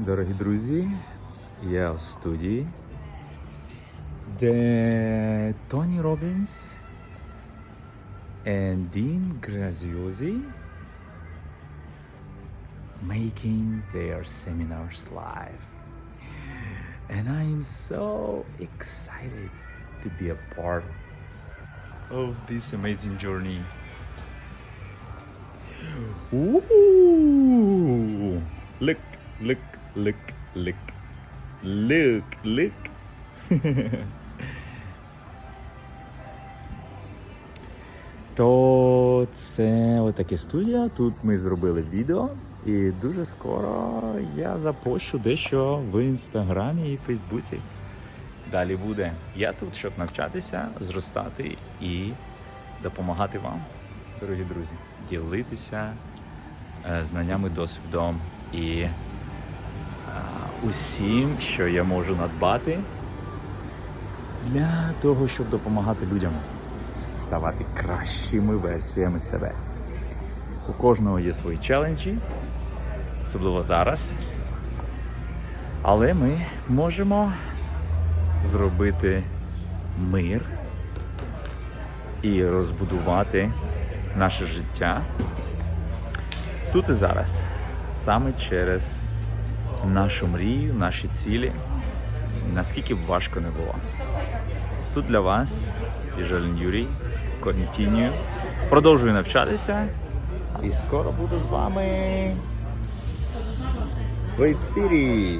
Дорогі друзі, я в студії, де Тоні Робінс and Dean Graziosi making their seminars live. And I am so excited to be a part of this amazing journey. Ooh, look, look, look, look, look, look. То це отаке студія. Тут ми зробили відео, і дуже скоро я запощу дещо в інстаграмі і Фейсбуці. Далі буде. Я тут, щоб навчатися, зростати і допомагати вам, дорогі друзі, ділитися е, знаннями, досвідом і усім, що я можу надбати для того, щоб допомагати людям ставати кращими версіями себе. У кожного є свої челенджі, особливо зараз. Але ми можемо зробити мир і розбудувати наше життя тут і зараз, саме через нашу мрію, наші цілі, наскільки б важко не було. Тут для вас Іжелін Юрій, Continue. Продовжую навчатися і скоро буду з вами в ефірі.